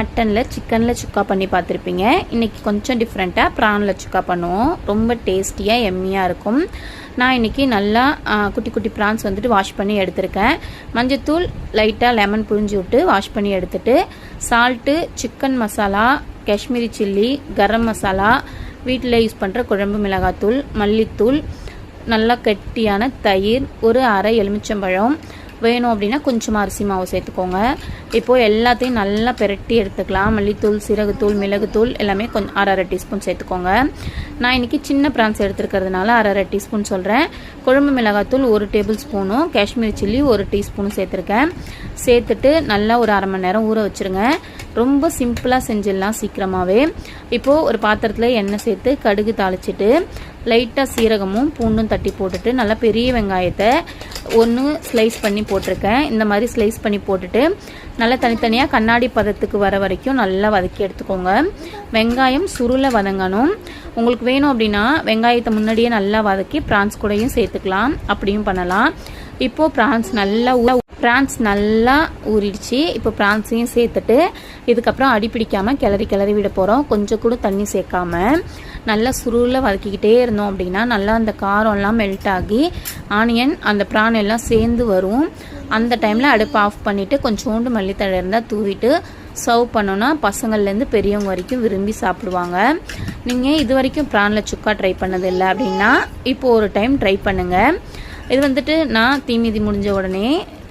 மட்டனில் சிக்கனில் சுக்கா பண்ணி பார்த்துருப்பீங்க. இன்றைக்கி கொஞ்சம் டிஃப்ரெண்ட்டாக ப்ரானில் சுக்கா பண்ணுவோம். ரொம்ப டேஸ்டியாக எம்மியாக இருக்கும். நான் இன்றைக்கி நல்லா குட்டி குட்டி ப்ரான்ஸ் வந்துட்டு வாஷ் பண்ணி எடுத்திருக்கேன். மஞ்சத்தூள் லைட்டாக லெமன் புழிஞ்சு விட்டு வாஷ் பண்ணி எடுத்துட்டு salt chicken masala Kashmiri chilli garam masala வீட்டில் யூஸ் பண்ணுற குழம்பு மிளகாத்தூள் மல்லித்தூள் நல்லா கெட்டியான தயிர் ஒரு அரை எலுமிச்சம்பழம் வேணும் அப்படின்னா கொஞ்சமாக அரிசி மாவு சேர்த்துக்கோங்க. இப்போது எல்லாத்தையும் நல்லா பெரட்டி எடுத்துக்கலாம். மல்லித்தூள் சீரகத்தூள் மிளகுத்தூள் எல்லாமே கொஞ்சம் அரை அரை டீஸ்பூன் சேர்த்துக்கோங்க. நான் இன்றைக்கி சின்ன ப்ரான்ஸ் எடுத்துருக்கிறதுனால அரை அரை டீஸ்பூன் சொல்கிறேன் குழம்பு மிளகாத்தூள் ஒரு டேபிள் ஸ்பூனும் காஷ்மீர் சில்லி ஒரு டீஸ்பூனும் சேர்த்துருக்கேன். சேர்த்துட்டு நல்லா ஒரு அரை மணி நேரம் ஊற வச்சுருங்க. ரொம்ப சிம்பிளாக செஞ்சிடலாம் சீக்கிரமாகவே இப்போது ஒரு பாத்திரத்தில் எண்ணெய் சேர்த்து கடுகு தாளிச்சிட்டு லைட்டாக சீரகமும் பூண்டும் தட்டி போட்டுட்டு நல்லா பெரிய வெங்காயத்தை ஒன்று ஸ்லைஸ் பண்ணி போட்டிருக்கேன். இந்த மாதிரி ஸ்லைஸ் பண்ணி போட்டுட்டு நல்லா தனித்தனியாக கண்ணாடி பதத்துக்கு வர வரைக்கும் நல்லா வதக்கி எடுத்துக்கோங்க. வெங்காயம் சுருளை வதங்கணும். உங்களுக்கு வேணும் அப்படின்னா வெங்காயத்தை முன்னாடியே நல்லா வதக்கி ப்ரான்ஸ் கூடயும் சேர்த்துக்கலாம். அப்படியும் பண்ணலாம். இப்போது ப்ரான்ஸ் நல்லா உள்ள ப்ரான்ஸ் நல்லா ஊறிடுச்சு. இப்போ ப்ரான்ஸையும் சேர்த்துட்டு இதுக்கப்புறம் அடி பிடிக்காமல் கிளறி கிளறி விட போகிறோம் கொஞ்சம் கூட தண்ணி சேர்க்காம நல்லா சுருளில் வதக்கிக்கிட்டே இருந்தோம் அப்படின்னா நல்லா அந்த காரம்லாம் மெல்ட் ஆகி ஆனியன் அந்த ப்ரான் எல்லாம் சேர்ந்து வரும். அந்த டைமில் அடுப்பு ஆஃப் பண்ணிவிட்டு கொஞ்சோண்டு மல்லித்தழை இருந்தால் தூவிட்டு சர்வ் பண்ணோன்னா பசங்கள்லேருந்து பெரியவங்க வரைக்கும் விரும்பி சாப்பிடுவாங்க. நீங்கள் இது வரைக்கும் ப்ரானில் சுக்கா ட்ரை பண்ணதில்லை அப்படின்னா இப்போது ஒரு டைம் ட்ரை பண்ணுங்கள் இது வந்துட்டு நான் தீமிதி முடிஞ்ச உடனே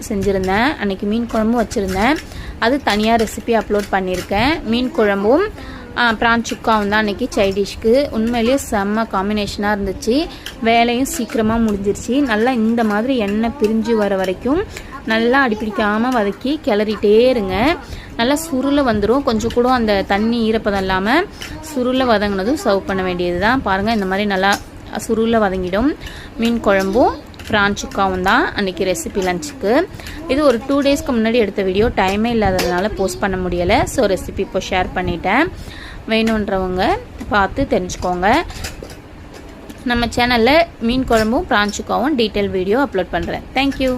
செஞ்சுருந்தேன். அன்றைக்கி மீன் குழம்பும் வச்சுருந்தேன். அது தனியாக ரெசிபி அப்லோட் பண்ணியிருக்கேன் மீன் குழம்பும் ப்ரான் சுக்காவும் தான் அன்றைக்கி சைடிஷ்க்கு உண்மையிலேயே செம்ம காம்பினேஷனாக இருந்துச்சு. வேலையும் சீக்கிரமாக முடிஞ்சிருச்சு. நல்லா இந்த மாதிரி எண்ணெய் பிரிஞ்சு வர வரைக்கும் நல்லா அடிப்பிடிக்காமல் வதக்கி கிளறிட்டே இருங்க. நல்லா சுருளை வந்துடும் கொஞ்சம் கூட அந்த தண்ணி ஈரப்பதம் இல்லாமல் சுருளை வதங்கினதும் சர்வ் பண்ண வேண்டியது தான் பாருங்கள் இந்த மாதிரி நல்லா சுருளை வதங்கிடும். மீன் குழம்பும் ஃப்ரான் சுக்காவும் தான் அன்றைக்கி ரெசிபி லஞ்சுக்கு இது ஒரு டூ டேஸ்க்கு முன்னாடி எடுத்த வீடியோ டைமே இல்லாததுனால போஸ்ட் பண்ண முடியலை. ஸோ ரெசிபி இப்போ ஷேர் பண்ணிட்டேன். வேணுன்றவங்க பார்த்து தெரிஞ்சுக்கோங்க. நம்ம சேனலில் மீன் குழம்பும் ப்ரான்சுக்காவும் டீட்டெயில் வீடியோ அப்லோட் பண்ணுறேன் தேங்க்யூ